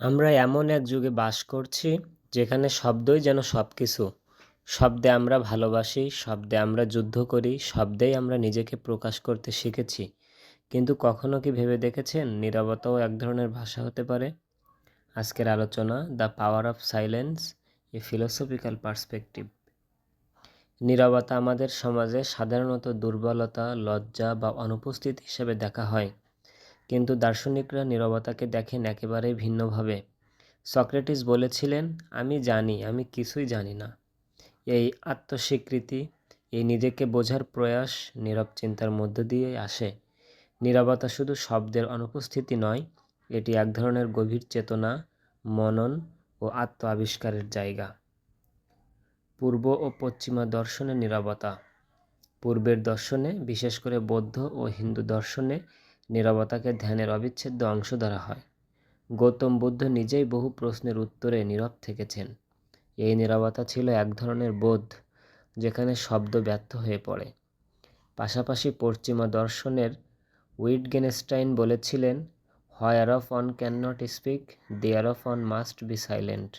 আমরা এমন এক যুগে বাস করছি, যেখানে শব্দই যেন সব কিছু শব্দে আমরা ভালোবাসি, শব্দে আমরা যুদ্ধ করি, শব্দেই আমরা নিজেকে প্রকাশ করতে শিখেছি। কিন্তু কখনো কি ভেবে দেখেছেন নিরবতাও এক ধরনের ভাষা হতে পারে? আজকের আলোচনা, the power of silence, a philosophical perspective. নিরবতা আমাদের সমাজে সাধারণত দুর্বলতা, লজ্জা বা অনুপস্থিত হিসেবে দেখা হয়। কিন্তু দার্শনিকরা নীরবতাকে দেখেন একেবারেই ভিন্নভাবে। সক্রেটিস বলেছিলেন, আমি জানি, আমি কিছুই জানি না। এই আত্মস্বীকৃতি, এই নিজেকে বোঝার প্রয়াস নীরব চিন্তার মধ্য দিয়ে আসে। নীরবতা শুধু শব্দের অনুপস্থিতি নয়, এটি এক ধরনের গভীর চেতনা, মনন ও আত্ম আবিষ্কারের জায়গা। পূর্ব ও পশ্চিমা দর্শনে নীরবতা। পূর্বের দর্শনে, বিশেষ করে বৌদ্ধ ও হিন্দু দর্শনে নীরবতাকে ধ্যানের অবিচ্ছেদ্য অংশ ধরা হয়। গৌতম বুদ্ধ নিজেই বহু প্রশ্নের উত্তরে নীরব থেকেছেন। এই নীরবতা ছিল এক ধরনের বোধ, যেখানে শব্দ ব্যর্থ হয়ে পড়ে। পাশাপাশি পশ্চিমা দর্শনের উইটগেনস্টাইন বলেছিলেন whereof one cannot speak thereof one must be silent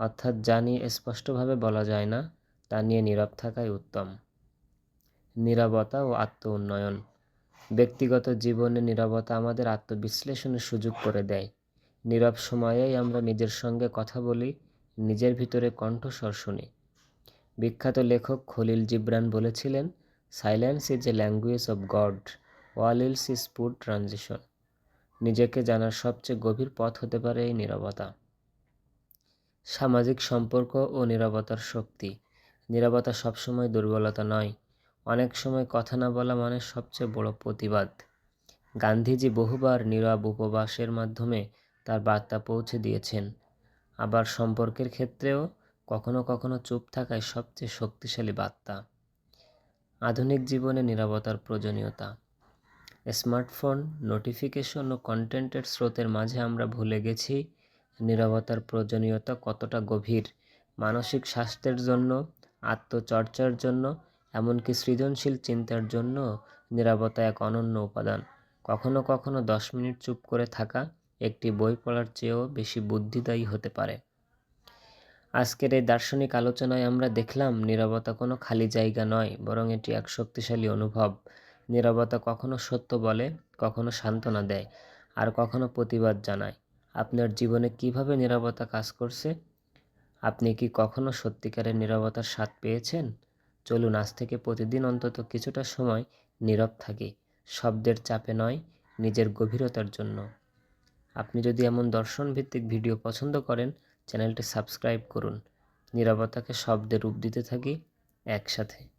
অর্থাৎ যা নিয়ে স্পষ্টভাবে বলা যায় না, তা নিয়ে নীরব থাকাই উত্তম। নীরবতা ও আত্ম উন্নয়ন। ব্যক্তিগত জীবনে নীরবতা আমাদের আত্মবিশ্লেষণের সুযোগ করে দেয়। নীরব সময়েই আমরা নিজের সঙ্গে কথা বলি, নিজের ভিতরে কণ্ঠস্বর শুনি। বিখ্যাত লেখক খলিল জিব্রান বলেছিলেন silence is a language of God all else is poor transition নিজেকে জানার সবচেয়ে গভীর পথ হতে পারে এই নীরবতা। সামাজিক সম্পর্ক ও নীরবতার শক্তি। নীরবতা সবসময় দুর্বলতা নয় অনেক সময় কথা না বলা মানে সবচেয়ে বড় প্রতিবাদ। গান্ধীজি বহুবার নীরব উপবাসের মাধ্যমে তার বার্তা পৌঁছে দিয়েছেন। আবার সম্পর্কের ক্ষেত্রেও কখনো কখনো চুপ থাকায় সবচেয়ে শক্তিশালী বার্তা। আধুনিক জীবনে নিরাপত্তার প্রয়োজনীয়তা। স্মার্টফোন, নোটিফিকেশন ও কন্টেন্টের স্রোতের মাঝে আমরা ভুলে গেছি নিরাপত্তার প্রয়োজনীয়তা কতটা গভীর। মানসিক স্বাস্থ্যের জন্য, আত্মচর্চার জন্য এমনকি সৃজনশীল চিন্তার জন্য নিরাপত্তা এক অনন্য উপাদান। কখনো কখনো দশ মিনিট চুপ করে থাকা একটি বই পড়ার চেয়েও বেশি বুদ্ধিদায়ী হতে পারে। আজকের এই দার্শনিক আলোচনায় আমরা দেখলাম নিরবতা কোনো খালি জায়গা নয়, বরং এটি এক শক্তিশালী অনুভব। নিরবতা কখনো সত্য বলে, কখনো সান্ত্বনা দেয়, আর কখনো প্রতিবাদ জানায়। আপনার জীবনে কীভাবে নিরবতা কাজ করছে? আপনি কি কখনো সত্যিকারের নিরবতার স্বাদ পেয়েছেন? চলুন, আজ থেকে প্রতিদিন অন্তত কিছুটা সময় নীরব থাকি। শব্দের চাপে নয়, নিজের গভীরতার জন্য। আপনি যদি এমন দর্শন ভিত্তিক ভিডিও পছন্দ করেন, চ্যানেলটি সাবস্ক্রাইব করুন। নিরবতাকে শব্দে রূপ দিতে থাকি একসাথে।